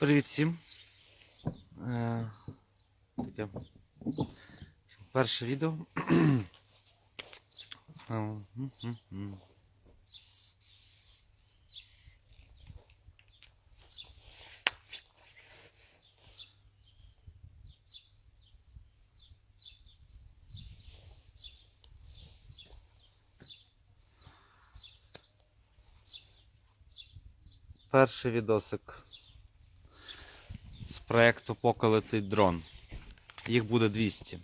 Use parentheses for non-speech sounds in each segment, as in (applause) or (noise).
Привіт всім. Е, таке перше відео. (clears throat) Е. Перший відосик проєкту Поки летить дрон. Їх буде 200.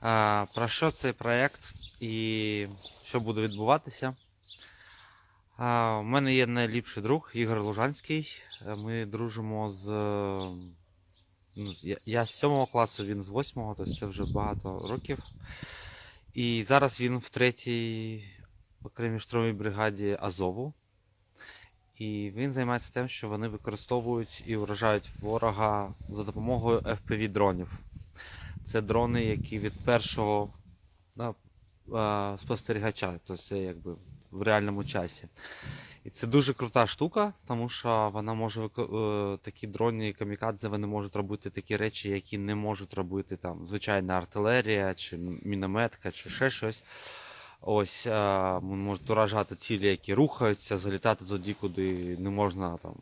А, про що цей проєкт і що буде відбуватися? У мене є найліпший друг Ігор Лужанський. Е, Ми дружимо з. Ну, я з 7 класу, він з 8, тобто це вже багато років. І зараз він в третій окремій штурмовій бригаді Азову. І він займається тим, що вони використовують і вражають ворога за допомогою FPV дронів. Це дрони, які від першого да, спостерігача, тобто це якби в реальному часі. І це дуже крута штука, тому що вона може е, такі дрони камікадзе вони можуть робити такі речі, які не можуть робити там звичайна артилерія, чи мінометка, чи ще щось. Ось е, можуть уражати цілі, які рухаються, залітати туди, куди не можна там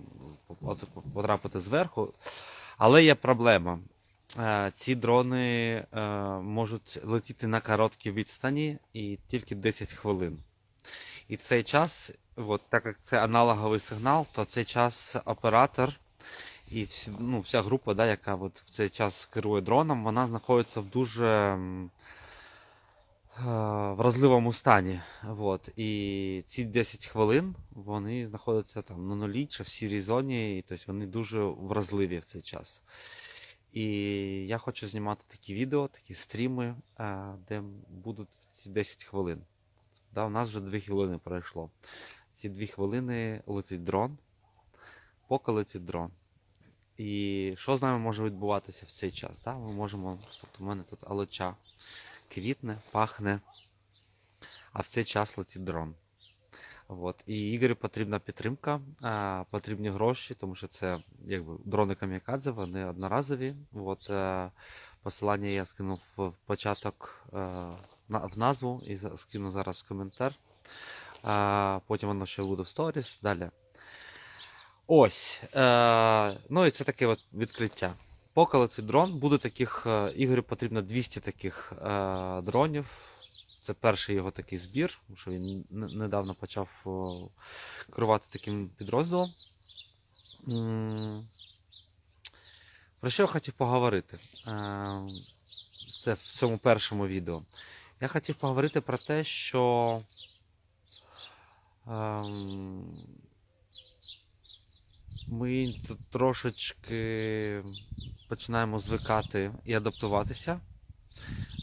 потрапити зверху. Але є проблема. Е, Ці дрони е, можуть летіти на короткій відстані і тільки 10 хвилин. І цей час, от, так як це аналоговий сигнал, то цей час оператор і ну, вся група, да, яка от в цей час керує дроном, вона знаходиться в дуже вразливому стані. От. І ці 10 хвилин вони знаходяться там на нулі чи в сірій зоні, і тобто вони дуже вразливі в цей час. І я хочу знімати такі відео, такі стріми, е, де будуть ці 10 хвилин. Да, у нас вже 2 хвилини пройшло. Ці 2 хвилини летить дрон, поки летить дрон. І що з нами може відбуватися в цей час? Да? Ми можемо. От у мене тут алеча квітне, пахне, а в цей час летить дрон. От. І Ігорю потрібна підтримка, потрібні гроші, тому що це якби дрони камікадзе, вони одноразові. От, е, посилання я скинув в початок е, в назву і скину зараз в коментар. Потім воно ще буде в сторіс. Далі. Ось. Е, ну і це таке от відкриття. Поки летить дрон, буде таких. е, Ігорю потрібно 200 таких е, дронів. Це перший його такий збір, що він недавно почав о, керувати таким підрозділом. Про що я хотів поговорити? Е, Це в цьому першому відео. Я хотів поговорити про те, що ем, ми трошечки починаємо звикати і адаптуватися.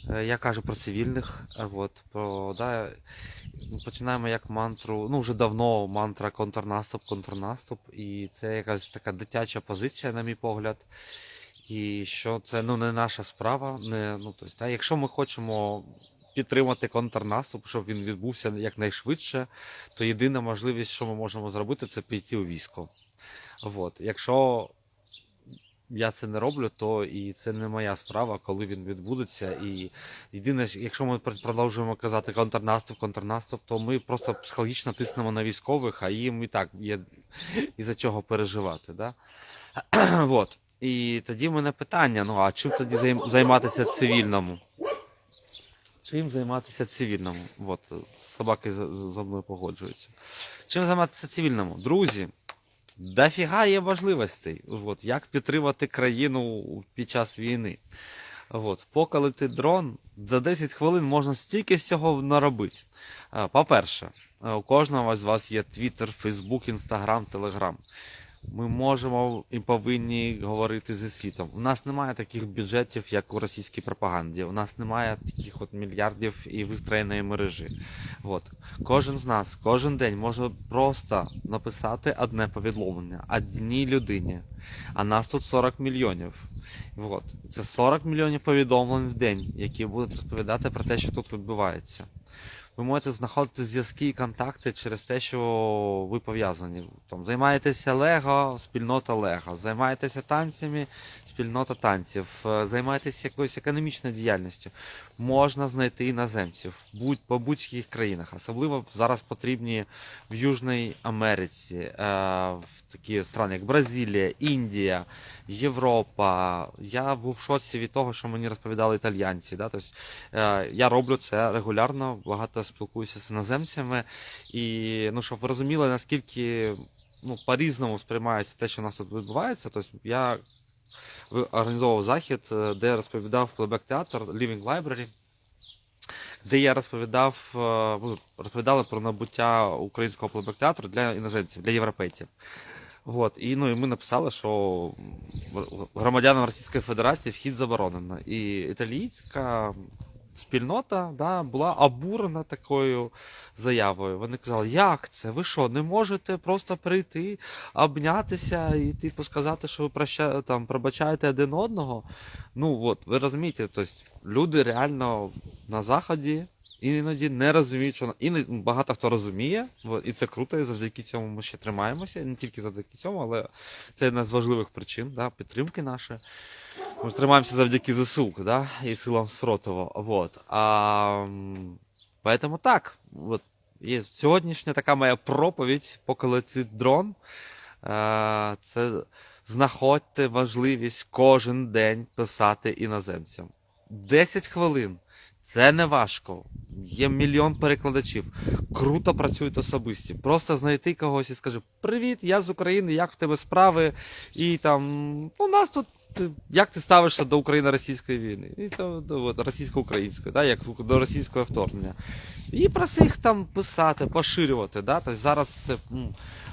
Е, Я кажу про цивільних, е, от, про, да, починаємо як мантру, ну вже давно мантра контрнаступ, контрнаступ, і це якась така дитяча позиція, на мій погляд. І що це ну, не наша справа. Не, ну, тобто, да, якщо ми хочемо підтримати контрнаступ, щоб він відбувся якнайшвидше, то єдина можливість, що ми можемо зробити, це піти у військо. От. Якщо я це не роблю, то і це не моя справа, коли він відбудеться. І єдине, якщо ми продовжуємо казати контрнаступ, контрнаступ, то ми просто психологічно тиснемо на військових, а їм і так є із-за чого переживати. Да? (clears throat) вот. І тоді в мене питання: ну а чим тоді займатися цивільному? Чим займатися цивільному? От, собаки за, за мною погоджуються. Чим займатися цивільному? Друзі, дофіга є важливостей. От, як підтримати країну під час війни. От, поки дрон, за 10 хвилин можна стільки всього наробити. Е, По-перше, е, у кожного з вас є Twitter, Facebook, Instagram, Telegram. Ми можемо і повинні говорити зі світом. У нас немає таких бюджетів, як у російській пропаганді. У нас немає таких от мільярдів і вистроєної мережі. От. Кожен з нас, кожен день може просто написати одне повідомлення одній людині. А нас тут 40 мільйонів. От. Це 40 мільйонів повідомлень в день, які будуть розповідати про те, що тут відбувається. Ви можете знаходити зв'язки і контакти через те, що ви пов'язані. Там, займаєтеся Лего, спільнота Лего, займаєтеся танцями, спільнота танців, е, займаєтеся якоюсь економічною діяльністю. Можна знайти іноземців будь, по будь-яких країнах. Особливо зараз потрібні в Южній Америці, е, в такі країни, як Бразилія, Індія, Європа. Я був в шоці від того, що мені розповідали італьянці. Да? Тобто, е, я роблю це регулярно, багато спілкуюся з іноземцями. І ну, щоб ви розуміли, наскільки ну, по-різному сприймається те, що у нас тут відбувається. Тобто, я організовував захід, е, де розповідав плейбек театр Living Library, де я розповідав, е, ну, розповідали про набуття українського плейбек театру для іноземців, для європейців. От, і, ну, і ми написали, що громадянам Російської Федерації вхід заборонено. І італійська спільнота да, була обурена такою заявою. Вони казали, як це? Ви що, не можете просто прийти, обнятися і типу сказати, що ви проща... там, пробачаєте один одного? Ну от, ви розумієте, тобто люди реально на заході іноді не розуміють, що іноді багато хто розуміє, і це круто, і завдяки цьому ми ще тримаємося, не тільки завдяки цьому, але це одна з важливих причин да, підтримки нашої. Ми тримаємося завдяки ЗСУ, да, і силам спротиву. Вот. А, поэтому так. От, і сьогоднішня така моя проповідь, поки летить дрон. Е, це знаходьте важливість кожен день писати іноземцям. 10 хвилин. Це не важко. Є мільйон перекладачів. Круто працюють особисті. Просто знайти когось і скажи: Привіт, я з України, як в тебе справи? І там у нас тут. Ти- Як ти ставишся до України-російської війни? І то до от, російсько-української, да, як до російського вторгнення. І проси їх там писати, поширювати. Да? Тобто зараз це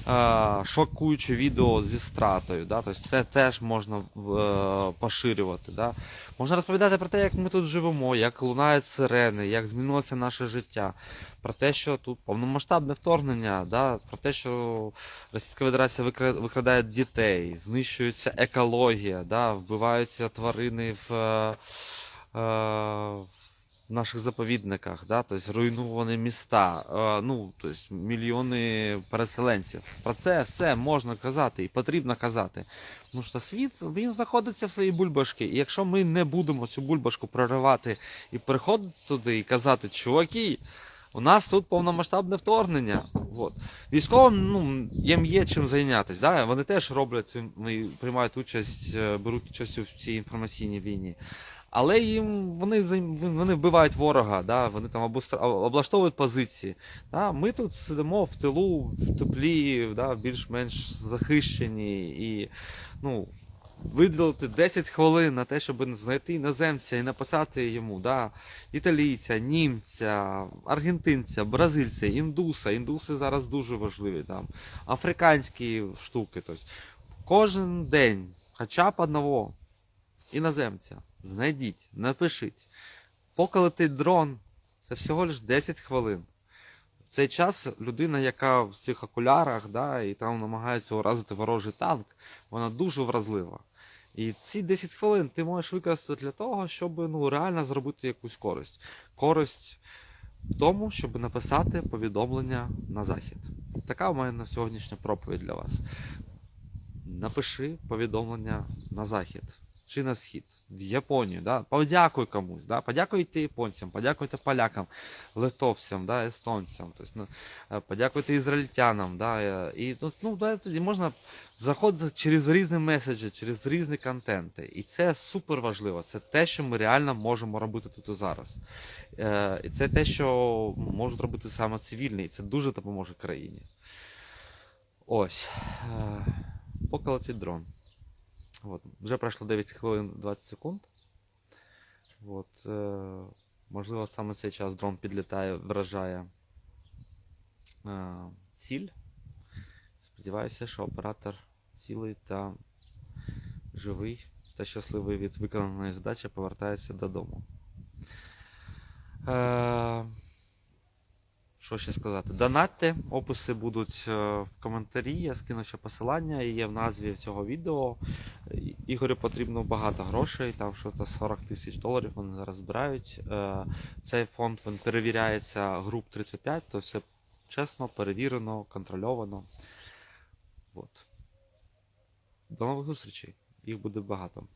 е, шокуюче відео зі стратою. Да? Тобто це теж можна е, поширювати. Да? Можна розповідати про те, як ми тут живемо, як лунають сирени, як змінилося наше життя, про те, що тут повномасштабне вторгнення, да? про те, що Російська Федерація викрадає дітей, знищується екологія, да? вбиваються тварини в, е, е, в наших заповідниках, да? тобто руйновані міста, е, ну, тобто мільйони переселенців. Про це все можна казати і потрібно казати. Тому що світ він знаходиться в своїй бульбашці. І якщо ми не будемо цю бульбашку проривати і приходити туди і казати, чуваки, у нас тут повномасштабне вторгнення. От. Військовим ну, їм є чим зайнятися. Да? Вони теж роблять приймають участь, е, беруть участь у цій інформаційній війні. Але їм вони, вони вбивають ворога, да? вони там облаштовують позиції. Да? Ми тут сидимо в тилу, в теплі, да? більш-менш захищені і ну, виділити 10 хвилин на те, щоб знайти іноземця і написати йому, да, італійця, німця, аргентинця, бразильця, індуса. Індуси зараз дуже важливі там, африканські штуки. Тобто, кожен день, хоча б одного іноземця, знайдіть, напишіть. Поки летить дрон, це всього лиш 10 хвилин. В цей час людина, яка в цих окулярах, да, і там намагається уразити ворожий танк, вона дуже вразлива. І ці 10 хвилин ти можеш використати для того, щоб ну, реально зробити якусь користь. Користь в тому, щоб написати повідомлення на захід. Така у мене сьогоднішня проповідь для вас. Напиши повідомлення на захід чи на схід, в Японію. Да? Подякуй комусь, да? подякуйте японцям, подякуйте полякам, литовцям, да? естонцям, тобто, ну, е, подякуйте ізраїльтянам. Да? е, І ну, ну, да, тоді можна заходити через різні меседжі, через різні контенти. І це супер важливо. Це те, що ми реально можемо робити тут і зараз. Е, І це те, що можуть робити саме цивільні, і це дуже допоможе країні. Ось. Е, дрон. От. Вже пройшло 9 хвилин 20 секунд. От, е, можливо, саме цей час дрон підлітає, вражає е, ціль. Сподіваюся, що оператор цілий та живий та щасливий від виконаної задачі повертається додому. Е, Що ще сказати? Донатьте, описи будуть е, в коментарі, я скину ще посилання і є в назві цього відео. Ігорю потрібно багато грошей, там що то 40 тисяч доларів вони зараз збирають. Е, Цей фонд він перевіряється груп 35, то все чесно, перевірено, контрольовано. От. До нових зустрічей. Їх буде багато.